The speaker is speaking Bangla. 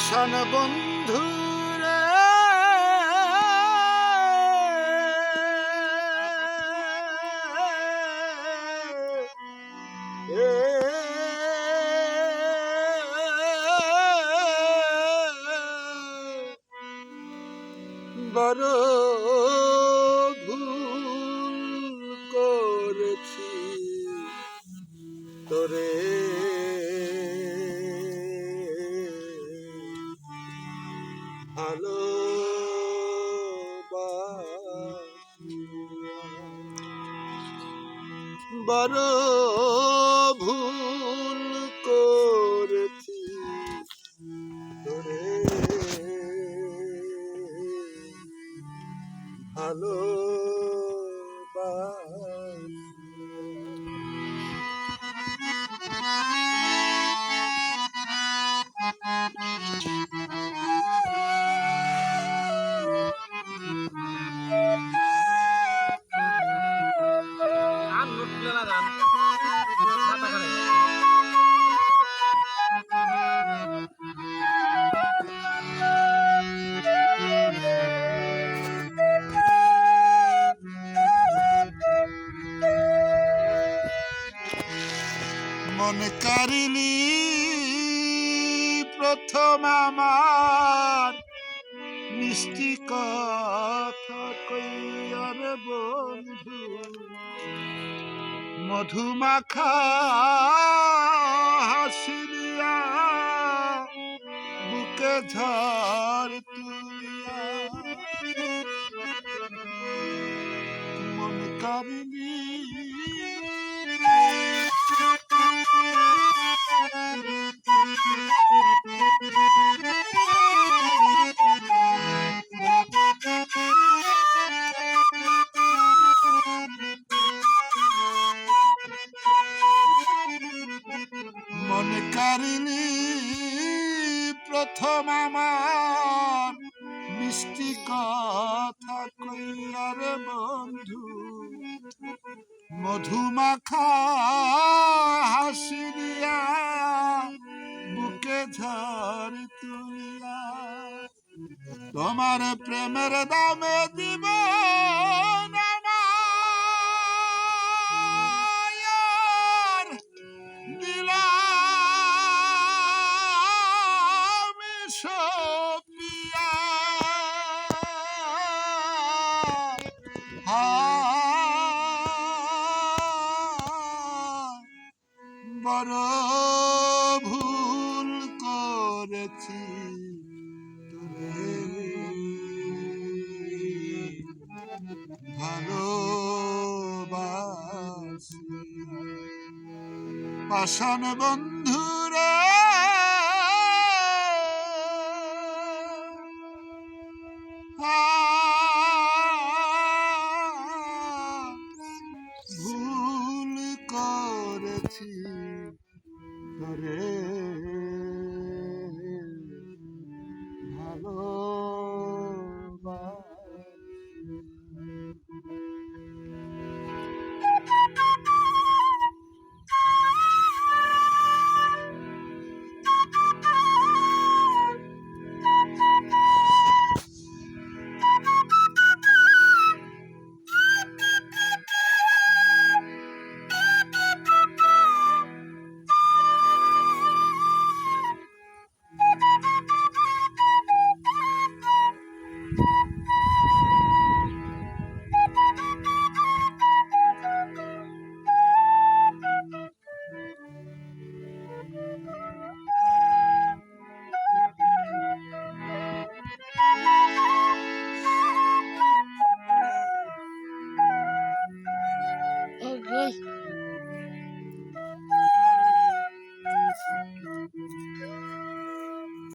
পাষাণ বন্ধু বড় ভুল করেছি। তোরে ভালো বড় ভুল করেছি ভালো মনে কারিলি প্রথম আমার। মিষ্টি কথা কইয়ার বন্ধু, মধুমাখা হাসিলিয়া বুকে ঝড় তুলিয়া। মনে কারিলি প্রথম আমার। মিষ্টি কথা কইয়ার বন্ধু, মধুমাখা হাসি দিয়া বুকে ঝড় তুলিয়া তোমার প্রেমের দামে দিব বড় ভুল করেছি তোরে। ভালোবাসি। পাষাণ বন্ধুরে। ভুল করেছি। তোরে ভালোবাসি